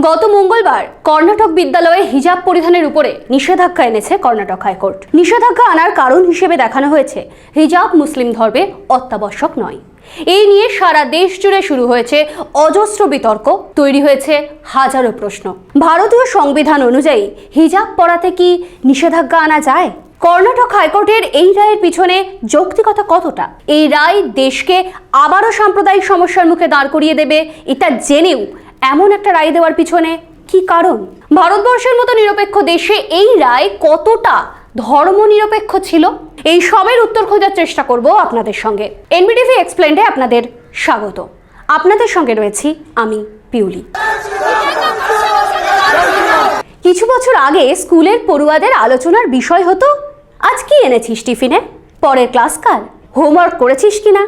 গত মঙ্গলবার কর্ণাটক বিদ্যালয়ে হিজাব পরিধানের উপরে নিষেধাজ্ঞা এনেছে কর্ণাটক হাইকোর্ট। নিষেধাজ্ঞা আনার কারণ হিসেবে দেখানো হয়েছে, হিজাব মুসলিম ধর্মে অত্যাবশ্যক নয়। এই নিয়ে সারা দেশ জুড়ে শুরু হয়েছে অজস্র বিতর্ক, তৈরি হয়েছে হাজারো প্রশ্ন। ভারতীয় সংবিধান অনুযায়ী হিজাব পরাতে কি নিষেধাজ্ঞা আনা যায়? কর্ণাটক হাইকোর্টের এই রায়ের পিছনে যৌক্তিকতা কতটা? এই রায় দেশকে আবারও সাম্প্রদায়িক সমস্যার মুখে দাঁড় করিয়ে দেবে, এটা জেনেও এমন একটা রায় দেওয়ার পিছনে কি কারণ? ভারতবর্ষের মতো নিরপেক্ষ দেশে এই রায় কতটা ধর্মনিরপেক্ষ ছিল? এই সবের উত্তর খোঁজার চেষ্টা করব আপনাদের সঙ্গে। এনবিটিভি এক্সপ্লেন্ডে আপনাদের স্বাগত। আপনাদের সঙ্গে রয়েছি আমি পিউলি। কিছু বছর আগে স্কুলের পড়ুয়াদের আলোচনার বিষয় হতো, আজ কি এনেছিস টিফিনে? পরের ক্লাস কার? হোমওয়ার্ক করেছিস কিনা?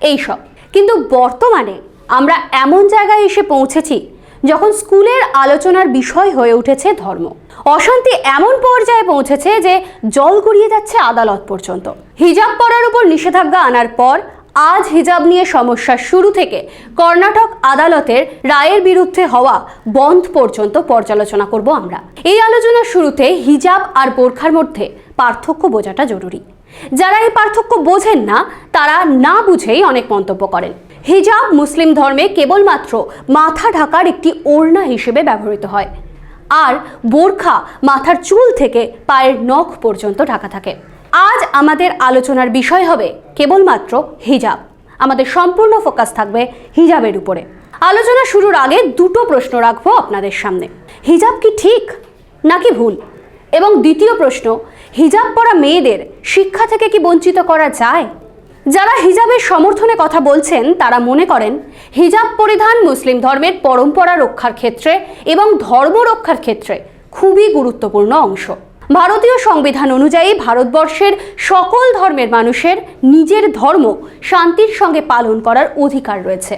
এইসব। কিন্তু বর্তমানে আমরা এমন জায়গায় এসে পৌঁছেছি যখন স্কুলের আলোচনার বিষয় হয়ে উঠেছে ধর্ম। অশান্তি এমন পর্যায়ে পৌঁছেছে যে জল গড়িয়ে যাচ্ছে আদালত পর্যন্ত। হিজাব পরার উপর নিষেধাজ্ঞা আনার পর আজ হিজাব নিয়ে সমস্যার শুরু থেকে কর্ণাটক আদালতের রায়ের বিরুদ্ধে হওয়া বন্ধ পর্যন্ত পর্যালোচনা করব আমরা। এই আলোচনার শুরুতে হিজাব আর বোরখার মধ্যে পার্থক্য বোঝাটা জরুরি। যারা এই পার্থক্য বোঝেন না, তারা না বুঝেই অনেক মন্তব্য করেন। হিজাব মুসলিম ধর্মে কেবলমাত্র মাথা ঢাকার একটি ওড়না হিসেবে ব্যবহৃত হয়। আর বোরখা মাথার চুল থেকে পায়ের নখ পর্যন্ত ঢাকা থাকে। আজ আমাদের আলোচনার বিষয় হবে কেবলমাত্র হিজাব। আমাদের সম্পূর্ণ ফোকাস থাকবে হিজাবের উপরে। আলোচনা শুরুর আগে দুটো প্রশ্ন রাখব আপনাদের সামনে। হিজাব কি ঠিক নাকি ভুল? এবং দ্বিতীয় প্রশ্ন, হিজাব পরা মেয়েদের শিক্ষা থেকে কি বঞ্চিত করা যায়? যারা হিজাবের সমর্থনে কথা বলছেন, তারা মনে করেন, হিজাব পরিধান মুসলিম ধর্মের পরম্পরা রক্ষার ক্ষেত্রে এবং ধর্ম রক্ষার ক্ষেত্রে খুবই গুরুত্বপূর্ণ অংশ। ভারতীয় সংবিধান অনুযায়ী ভারতবর্ষের সকল ধর্মের মানুষের নিজের ধর্ম শান্তির সঙ্গে পালন করার অধিকার রয়েছে।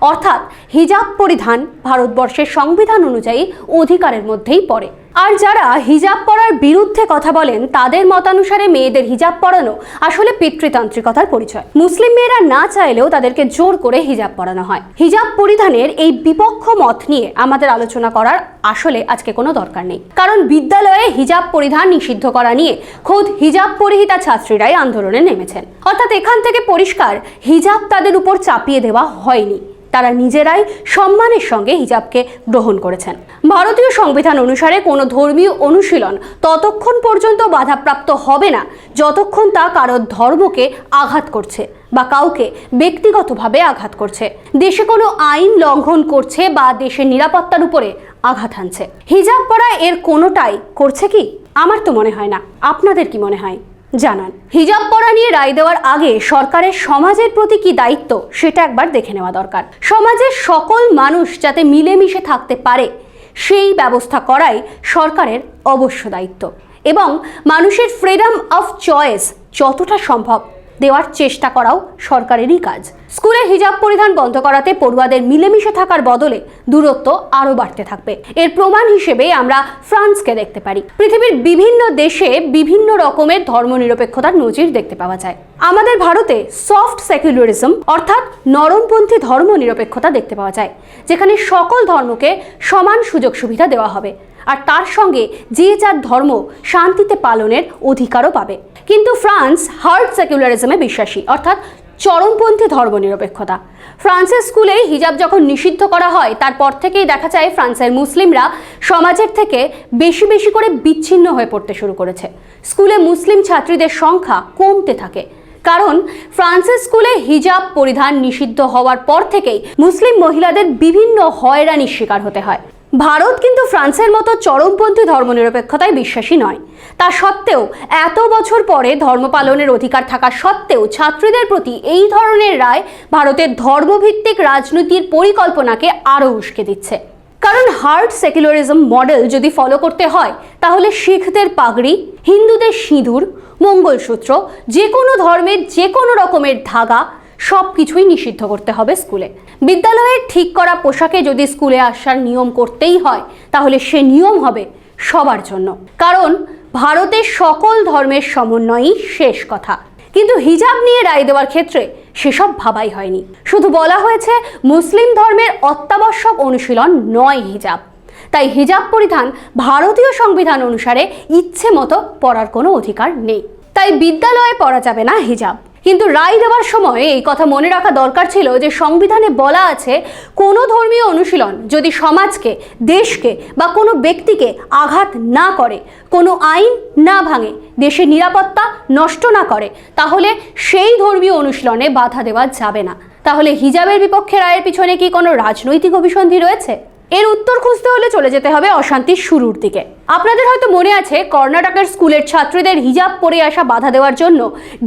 অর্থাৎ হিজাব পরিধান ভারতবর্ষের সংবিধান অনুযায়ী অধিকারের মধ্যেই পড়ে। আর যারা হিজাব পরার বিরুদ্ধে কথা বলেন, তাদের মতানুসারে মেয়েদের হিজাব পরানো আসলে পিতৃতান্ত্রিকতার পরিচয়। মুসলিম মেয়েরা না চাইলেও তাদেরকে জোর করে হিজাব পরানো হয়। হিজাব পরিধানের এই বিপক্ষ মত নিয়ে আমাদের আলোচনা করার আসলে আজকে কোনো দরকার নেই। কারণ বিদ্যালয়ে হিজাব পরিধান নিষিদ্ধ করা নিয়ে খোদ হিজাব পরিহিতা ছাত্রীরাই আন্দোলনে নেমেছেন। অর্থাৎ এখান থেকে পরিষ্কার, হিজাব তাদের উপর চাপিয়ে দেওয়া হয়নি। তারা নিজেরাই সম্মানের সঙ্গে হিজাবকে গ্রহণ করেছেন। ভারতীয় সংবিধান অনুসারে কোনো ধর্মীয় অনুশীলন ততক্ষণ পর্যন্ত বাধাপ্রাপ্ত হবে না, যতক্ষণ তা কারোর ধর্মকে আঘাত করছে বা কাউকে ব্যক্তিগতভাবে আঘাত করছে। দেশে কোনো আইন লঙ্ঘন করছে বা দেশের নিরাপত্তার উপরে আঘাত হানছে। হিজাব পরা এর কোনোটাই করছে কি? আমার তো মনে হয় না। আপনাদের কি মনে হয়? জানান। হিজাব পরা নিয়ে রায় দেওয়ার আগে সরকারের সমাজের প্রতি কি দায়িত্ব, সেটা একবার দেখে নেওয়া দরকার। সমাজের সকল মানুষ যাতে মিলেমিশে থাকতে পারে, সেই ব্যবস্থা করাই সরকারের অবশ্য দায়িত্ব। এবং মানুষের ফ্রিডম অফ চয়েস যতটা সম্ভব দেওয়ার চেষ্টা করাও সরকারেরই কাজ। স্কুলে হিজাব পরিধান বন্ধ করাতে পড়ুয়াদের মিলেমিশে থাকার বদলে দূরত্ব আরও বাড়তে থাকবে। এর প্রমাণ হিসেবে আমরা ফ্রান্সকে দেখতে পারি। পৃথিবীর বিভিন্ন দেশে বিভিন্ন রকমের ধর্মনিরপেক্ষতার নজির দেখতে পাওয়া যায়। আমাদের ভারতে সফট সেকুলারিজম অর্থাৎ নরমপন্থী ধর্ম নিরপেক্ষতা দেখতে পাওয়া যায়, যেখানে সকল ধর্মকে সমান সুযোগ সুবিধা দেওয়া হবে। আর তার সঙ্গে যে যার ধর্ম শান্তিতে পালনের অধিকারও পাবে। কিন্তু ফ্রান্স হার্ড সেকুলারিজমে বিশ্বাসী, অর্থাৎ চরমপন্থী ধর্মনিরপেক্ষতা। ফ্রান্সের স্কুলে হিজাব যখন নিষিদ্ধ করা হয়, তারপর থেকেই দেখা যায় ফ্রান্সের মুসলিমরা সমাজের থেকে বেশি বেশি করে বিচ্ছিন্ন হয়ে পড়তে শুরু করেছে। স্কুলে মুসলিম ছাত্রীদের সংখ্যা কমতে থাকে। কারণ ফ্রান্সের স্কুলে হিজাব পরিধান নিষিদ্ধ হওয়ার পর থেকেই মুসলিম মহিলাদের বিভিন্ন হয়রানির শিকার হতে হয়। ভারত কিন্তু ফ্রান্সের মতো চরমপন্থী ধর্মনিরপেক্ষতায় বিশ্বাসী নয়। তা সত্ত্বেও এত বছর পরে ধর্ম পালনের অধিকার থাকা সত্ত্বেও ছাত্রীদের প্রতি এই ধরনের রায় ভারতের ধর্মভিত্তিক রাজনীতির পরিকল্পনাকে আরও উস্কে দিচ্ছে। কারণ হার্ড সেকুলারিজম মডেল যদি ফলো করতে হয়, তাহলে শিখদের পাগড়ি, হিন্দুদের সিঁদুর, মঙ্গলসূত্র যে কোনো ধর্মের যে কোনো রকমের ধাগা সব কিছুই নিষিদ্ধ করতে হবে স্কুলে। বিদ্যালয়ের ঠিক করা পোশাকে যদি স্কুলে আসার নিয়ম করতেই হয়, তাহলে সে নিয়ম হবে সবার জন্য। কারণ ভারতের সকল ধর্মের সমন্বয়ই শেষ কথা। কিন্তু হিজাব নিয়ে রায় দেওয়ার ক্ষেত্রে সেসব ভাবাই হয়নি। শুধু বলা হয়েছে, মুসলিম ধর্মের অত্যাবশ্যক অনুশীলন নয় হিজাব। তাই হিজাব পরিধান ভারতীয় সংবিধান অনুসারে ইচ্ছে মতো পরার কোনো অধিকার নেই। তাই বিদ্যালয়ে পড়া যাবে না হিজাব। কিন্তু রায় দেওয়ার সময় এই কথা মনে রাখা দরকার ছিল যে সংবিধানে বলা আছে, কোনো ধর্মীয় অনুশীলন যদি সমাজকে, দেশকে বা কোনো ব্যক্তিকে আঘাত না করে, কোনো আইন না ভাঙে, দেশের নিরাপত্তা নষ্ট না করে, তাহলে সেই ধর্মীয় অনুশীলনে বাধা দেওয়া যাবে না। তাহলে হিজাবের বিপক্ষে রায়ের পিছনে কি কোনো রাজনৈতিক অভিসন্ধি রয়েছে? এর উত্তর খুঁজতে হলে চলে যেতে হবে অশান্তির শুরুর দিকে। আপনাদের হয়তো মনে আছে, কর্ণাটকের স্কুলের ছাত্রীদের হিজাব পরে আসা বাধা দেওয়ার জন্য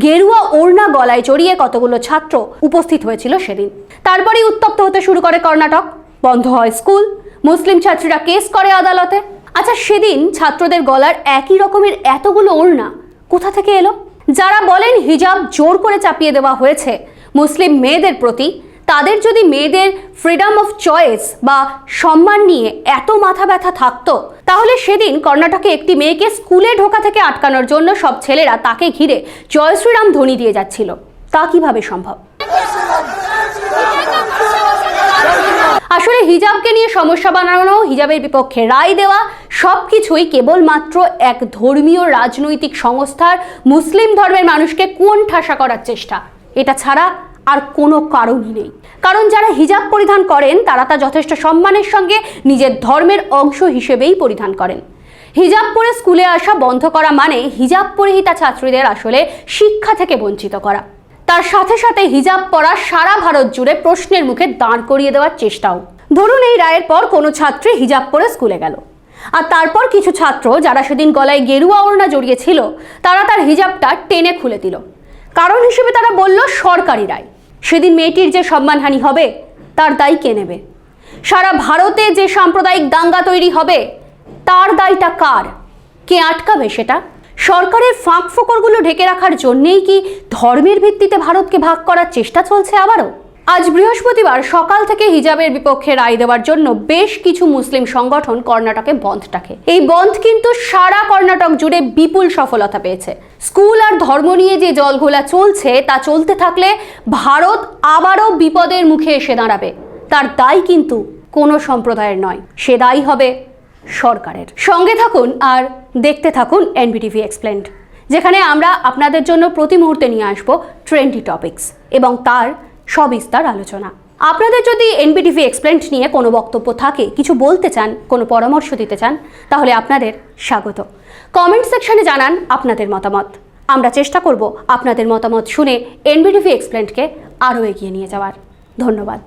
গেরুয়া ওড়না গলায় জড়িয়ে কতগুলো ছাত্র উপস্থিত হয়েছিল সেদিন। তারপরেই উত্তপ্ত হতে শুরু করে কর্ণাটক। বন্ধ হয় স্কুল, মুসলিম ছাত্রীরা কেস করে আদালতে। আচ্ছা সেদিন ছাত্রদের গলার একই রকমের এতগুলো ওড়না কোথা থেকে এলো? যারা বলেন হিজাব জোর করে চাপিয়ে দেওয়া হয়েছে, মুসলিম মেয়েদের প্রতি তাদের যদি মেয়েদের ফ্রিডম অফ চয়েস বা সম্মান নিয়ে এত মাথা ব্যথা থাকতো, তাহলে সেদিন কর্ণাটকে একটি মেয়েকে স্কুলে ঢোকা থেকে আটকানোর জন্য সব ছেলেরা তাকে ঘিরে জয় শ্রীরাম ধ্বনি দিয়ে যাচ্ছিল। তা কীভাবে সম্ভব? আসলে হিজাবকে নিয়ে সমস্যা বানানো, হিজাবের বিপক্ষে রায় দেওয়া সব কিছুই কেবলমাত্র এক ধর্মীয় রাজনৈতিক সংস্থার মুসলিম ধর্মের মানুষকে কোন ঠাসা করার চেষ্টা। এটা ছাড়া আর কোনো কারণই নেই। কারণ যারা হিজাব পরিধান করেন, তারা তা যথেষ্ট সম্মানের সঙ্গে নিজের ধর্মের অংশ হিসেবেই পরিধান করেন। হিজাব পরে স্কুলে আসা বন্ধ করা মানে হিজাব পরিহিতা ছাত্রীদের আসলে শিক্ষা থেকে বঞ্চিত করা। তার সাথে সাথে হিজাব পরা সারা ভারত জুড়ে প্রশ্নের মুখে দাঁড় করিয়ে দেওয়ার চেষ্টাও। ধরুন এই রায়ের পর কোনো ছাত্রী হিজাব পরে স্কুলে গেল। আর তারপর কিছু ছাত্র যারা সেদিন গলায় গেরুয়া ওড়না জড়িয়েছিল তারা তার হিজাবটা টেনে খুলে দিল। কারণ হিসেবে তারা বলল সরকারি রায়। সেদিন মেয়েটির যে সম্মানহানি হবে, তার দায় কে নেবে? সারা ভারতে যে সাম্প্রদায়িক দাঙ্গা তৈরি হবে, তার দায়টা কার? কে আটকাবে সেটা? সরকারের ফাঁক ফোকরগুলো ঢেকে রাখার জন্যেই কি ধর্মের ভিত্তিতে ভারতকে ভাগ করার চেষ্টা চলছে আবারও? আজ বৃহস্পতিবার সকাল থেকে হিজাবের বিপক্ষে রায় দেওয়ার জন্য বেশ কিছু মুসলিম সংগঠন কর্ণাটকে বন্ধ ডাকে এই বন্ধ কিন্তু সারা কর্ণাটক জুড়ে বিপুল সফলতা পেয়েছে। স্কুল আর ধর্ম নিয়ে যে জলঘোলা চলছে, তা চলতে থাকলে ভারত আবারও বিপদের মুখে এসে দাঁড়াবে। তার দায় কিন্তু কোনো সম্প্রদায়ের নয়, সে দায়ী হবে সরকারের। সঙ্গে থাকুন আর দেখতে থাকুন এনবিটিভি এক্সপ্লেন্ড যেখানে আমরা আপনাদের জন্য প্রতি মুহূর্তে নিয়ে আসব ট্রেন্ডি টপিকস এবং তার সবিস্তার আলোচনা। আপনাদের যদি এনবিটিভি এক্সপ্লেন্ট নিয়ে কোনো বক্তব্য থাকে, কিছু বলতে চান, কোনো পরামর্শ দিতে চান, তাহলে আপনাদের স্বাগত। কমেন্ট সেকশনে জানান আপনাদের মতামত। আমরা চেষ্টা করব আপনাদের মতামত শুনে এনবিটিভি এক্সপ্লেন্টকে আরও এগিয়ে নিয়ে যাওয়ার। ধন্যবাদ।